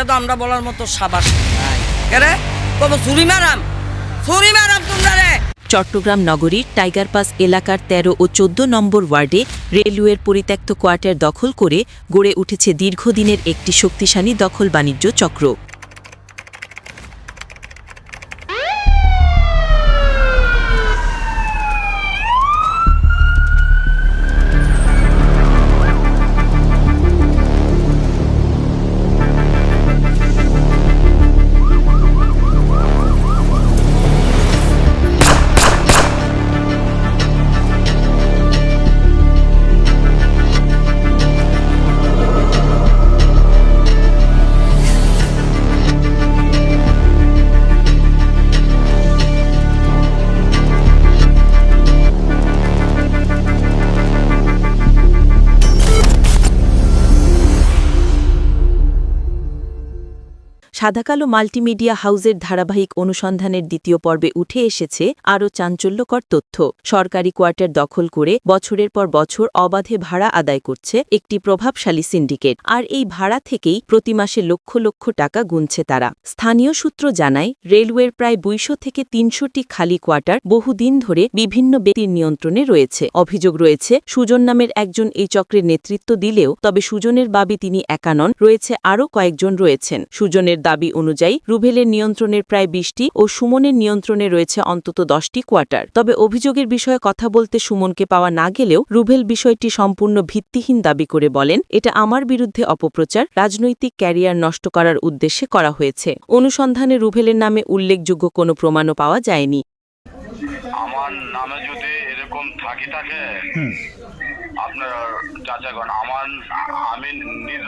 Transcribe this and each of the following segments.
এটা তো আমরা বলার মতো সাবাস চট্টগ্রাম নগরীর টাইগার পাস এলাকার ১৩ ও ১৪ নম্বর ওয়ার্ডে রেলওয়ের পরিত্যক্ত কোয়ার্টার দখল করে গড়ে উঠেছে দীর্ঘদিনের একটি শক্তিশালী দখল বাণিজ্য চক্র। সাদাকালো মাল্টিমিডিয়া হাউজের ধারাবাহিক অনুসন্ধানের দ্বিতীয় পর্বে উঠে এসেছে আরও চাঞ্চল্যকর তথ্য। সরকারি কোয়ার্টার দখল করে বছরের পর বছর অবাধে ভাড়া আদায় করছে একটি প্রভাবশালী সিন্ডিকেট। আর এই ভাড়া থেকেই প্রতি মাসে লক্ষ লক্ষ টাকা গুনছে তারা। স্থানীয় সূত্র জানায়, রেলওয়ের প্রায় দুইশো থেকে তিনশোটি খালি কোয়ার্টার বহুদিন ধরে বিভিন্ন ব্যক্তির নিয়ন্ত্রণে রয়েছে। অভিযোগ রয়েছে, সুজন নামের একজন এই চক্রের নেতৃত্ব দিলেও তবে সুজনের বাবি তিনি একা নন, রয়েছে আরও কয়েকজন রয়েছেন। সুজনের দাবি অনুযায়ী রুভেলের নিয়ন্ত্রণের প্রায় বিশটি ও সুমনের নিয়ন্ত্রণে রয়েছে অন্তত দশটি কোয়ার্টার। তবে অভিযোগের বিষয়ে কথা বলতে সুমনকে পাওয়া না গেলেও রুভেল বিষয়টি সম্পূর্ণ ভিত্তিহীন দাবি করে বলেন এটা আমার বিরুদ্ধে অপপ্রচার রাজনৈতিক ক্যারিয়ার নষ্ট করার উদ্দেশ্যে করা হয়েছে। অনুসন্ধানে রুভেলের নামে উল্লেখযোগ্য কোনো প্রমাণও পাওয়া যায়নি। আমার নামে যদি এরকম থাকি থাকে আপনার চাচা করেন আমার আমি নিজ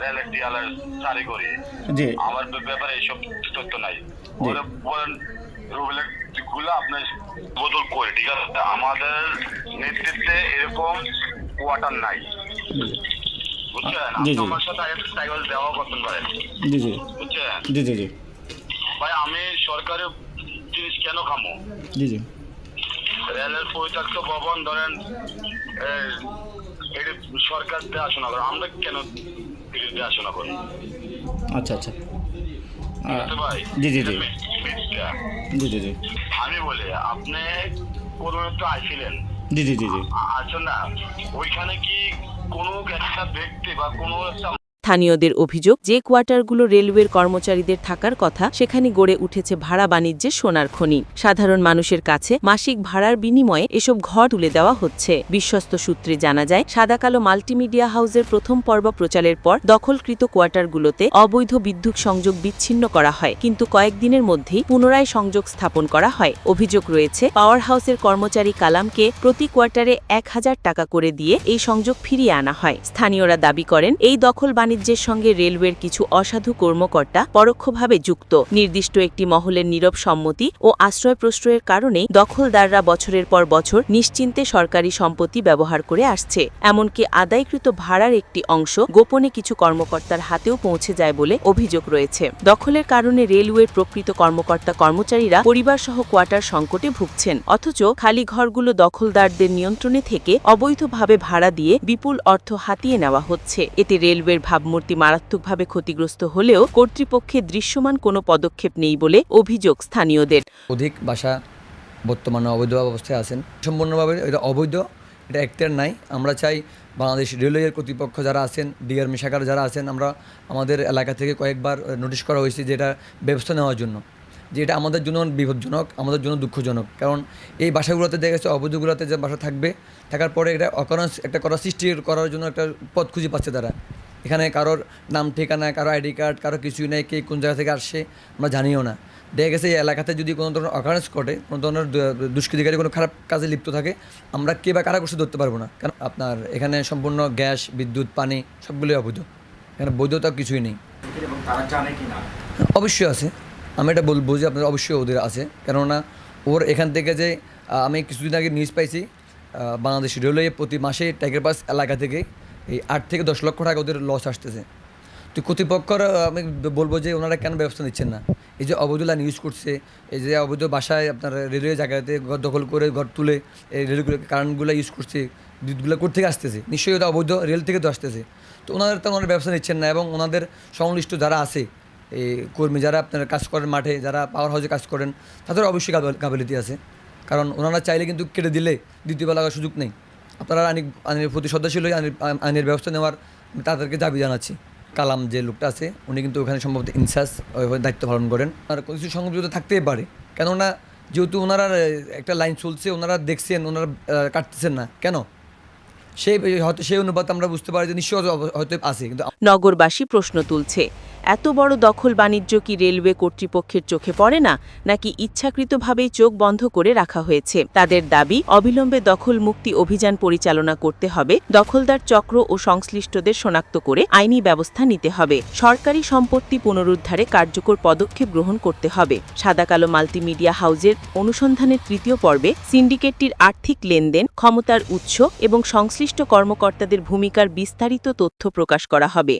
রেলের করি। জি। আমার ব্যাপারে এইসব তথ্য নাই। ওরা বলেন রুবেলেরগুলো আপনার বদল করে ঠিক আছে? আমাদের নেতৃত্বে এরকম কোয়ার্টার নাই। বুঝছেন? আমার সাথে সাইকেল দেওয়া করতে পারেন জি জি। বুঝছেন? জি জি জি। ভাই আমি সরকারের জিনিস কেন খামো? জি জি। রেলের পরিত্যক্ত ভবন ধরেন এটা সরকার দেখাশোনা করে আমরা কেন দেখাশোনা করি? আচ্ছা আচ্ছা। ভাই? জি জি জি। জি জি জি। আমি বলি আপনি প্রথমে একটু আইছিলেন। জি জি জি জি। আচ্ছা না ওইখানে কি কোনো একটা ব্যক্তি বা কোনো একটা স্থানীয়দের অভিযোগ, যে কোয়ার্টারগুলো রেলওয়ের কর্মচারীদের থাকার কথা, সেখানে গড়ে উঠেছে ভাড়া বাণিজ্যের সোনার খনি। সাধারণ মানুষের কাছে মাসিক ভাড়ার বিনিময়ে এসব ঘর তুলে দেওয়া হচ্ছে। বিশ্বস্ত সূত্রে জানা যায়, সাদাকালো মাল্টিমিডিয়া হাউসের প্রথম পর্ব প্রচারের পর দখলকৃত কোয়ার্টারগুলোতে অবৈধ বিদ্যুৎ সংযোগ বিচ্ছিন্ন করা হয়। কিন্তু কয়েকদিনের মধ্যেই পুনরায় সংযোগ স্থাপন করা হয়। অভিযোগ রয়েছে পাওয়ার হাউসের কর্মচারী কালামকে প্রতি কোয়ার্টারে এক হাজার টাকা করে দিয়ে এই সংযোগ ফিরিয়ে আনা হয়। স্থানীয়রা দাবি করেন, এই দখল বাণিজ্যের সঙ্গে রেলওয়ের কিছু অসাধু কর্মকর্তা পরোক্ষভাবে যুক্ত। নির্দিষ্ট একটি মহলের নীরব সম্মতি ও আশ্রয় প্রশ্রয়ের কারণেই দখলদাররা বছরের পর বছর নিশ্চিন্তে সরকারি সম্পত্তি ব্যবহার করে আসছে। এমনকি আদায়কৃত ভাড়ার একটি অংশ গোপনে কিছু কর্মকর্তার হাতেও পৌঁছে যায় বলে অভিযোগ রয়েছে। দখলের কারণে রেলওয়ের প্রকৃত কর্মকর্তা কর্মচারীরা পরিবার সহ কোয়ার্টার সংকটে ভুগছেন। অথচ খালি ঘরগুলো দখলদারদের নিয়ন্ত্রণে থেকে অবৈধভাবে ভাড়া দিয়ে বিপুল অর্থ হাতিয়ে নেওয়া হচ্ছে। এতে রেলওয়ের ভাবমূর্তি মারাত্মকভাবে ক্ষতিগ্রস্ত হলেও কর্তৃপক্ষের দৃশ্যমান কোনো পদক্ষেপ নেই বলে অভিযোগ স্থানীয়দের। অধিক বাসা বর্তমানে অবৈধ অবস্থায় আছেন। সম্পূর্ণভাবে এটা অবৈধ, এটা একটার নাই। আমরা চাই বাংলাদেশ রেলওয়ের কর্তৃপক্ষ যারা আছেন ডিআরমি শাখার যারা আছেন, আমরা আমাদের এলাকা থেকে কয়েকবার নোটিশ করা হয়েছে যে এটা ব্যবস্থা নেওয়ার জন্য। যে এটা আমাদের জন্য বিপজ্জনক, আমাদের জন্য দুঃখজনক। কারণ এই বাসাগুলোতে দেখা গেছে অবৈধগুলোতে যে বাসা থাকবে, থাকার পরে এটা অকারণ একটা করা, সৃষ্টি করার জন্য একটা পথ খুঁজে পাচ্ছে তারা। এখানে কারোর নাম, ঠিকানা, কারও আইডি কার্ড, কারও কিছুই নেই, কে কোন জায়গা থেকে আসছে আমরা জানিও না। দেখা গেছে এই এলাকাতে যদি কোনো ধরনের অকারেন্স ঘটে, কোনো ধরনের দুষ্কৃতিকারী কোনো খারাপ কাজে লিপ্ত থাকে, আমরা কে বা কারা করছে ধরতে পারব না। কারণ আপনার এখানে সম্পূর্ণ গ্যাস, বিদ্যুৎ, পানি সবগুলোই অবৈধ। এখানে বৈধতা কিছুই নেই। অবশ্যই আছে। আমি এটা বলব যে আপনার অবশ্যই ওদের আছে। কেননা ওর এখান থেকে যে আমি কিছুদিন আগে নিউজ পাইছি বাংলাদেশ রেলওয়ে প্রতি মাসে টাইগার পাস এলাকা থেকে এই আট থেকে দশ লক্ষ টাকা ওদের লস আসতেছে। তো কর্তৃপক্ষর আমি বলব যে ওনারা কেন ব্যবস্থা নিচ্ছেন না? এই যে অবৈধ লাইন ইউজ করছে, এই যে অবৈধ বাসায় আপনার রেলওয়ে জায়গাতে ঘর দখল করে ঘর তুলে এই রেলগুলো কারেন্টগুলো ইউজ করছে দুধগুলো কোথা থেকে আসতেছে? নিশ্চয়ই ওটা অবৈধ রেল থেকে তো আসতেছে। তো ওনাদের তো ওনারা ব্যবসা নিচ্ছেন না এবং ওনাদের সংশ্লিষ্ট যারা আছে, এই কর্মী যারা আপনার কাজ করেন মাঠে, যারা পাওয়ার হাউসে কাজ করেন, তাদের অবশ্যই কাবিলিটি আছে। কারণ ওনারা চাইলে কিন্তু কেটে দিলে দ্বিতীয় লাগার সুযোগ নেই। আপনারা আইনি আইনের প্রতি শ্রদ্ধাশীল হয়ে আইনের ব্যবস্থা নেওয়ার তাদেরকে দাবি জানাচ্ছি। কালাম যে লোকটা আছে, উনি কিন্তু ওখানে সম্ভবত ইনচার্জ দায়িত্ব পালন করেন। আর কিছু সংযুক্ত থাকতেই পারে। কেননা যেহেতু ওনারা একটা লাইন চলছে, ওনারা দেখছেন, ওনারা কাটতেছেন না। কেন? সেই হয়তো সেই অনুপাত আমরা বুঝতে পারি যে নিশ্চয় হয়তো আছে, কিন্তু নগরবাসী প্রশ্ন তুলছে। এত বড় দখল বাণিজ্য কি রেলওয়ে কর্তৃপক্ষের চোখে পড়ে না, নাকি ইচ্ছাকৃতভাবেই চোখ বন্ধ করে রাখা হয়েছে? তাদের দাবি, অবিলম্বে দখল মুক্তি অভিযান পরিচালনা করতে হবে, দখলদার চক্র ও সংশ্লিষ্টদের শনাক্ত করে আইনি ব্যবস্থা নিতে হবে। সরকারি সম্পত্তি পুনরুদ্ধারে কার্যকর পদক্ষেপ গ্রহণ করতে হবে। সাদাকালো মাল্টিমিডিয়া হাউজের অনুসন্ধানের তৃতীয় পর্বে সিন্ডিকেটটির আর্থিক লেনদেন, ক্ষমতার উৎস এবং সংশ্লিষ্ট কর্মকর্তাদের ভূমিকার বিস্তারিত তথ্য প্রকাশ করা হবে।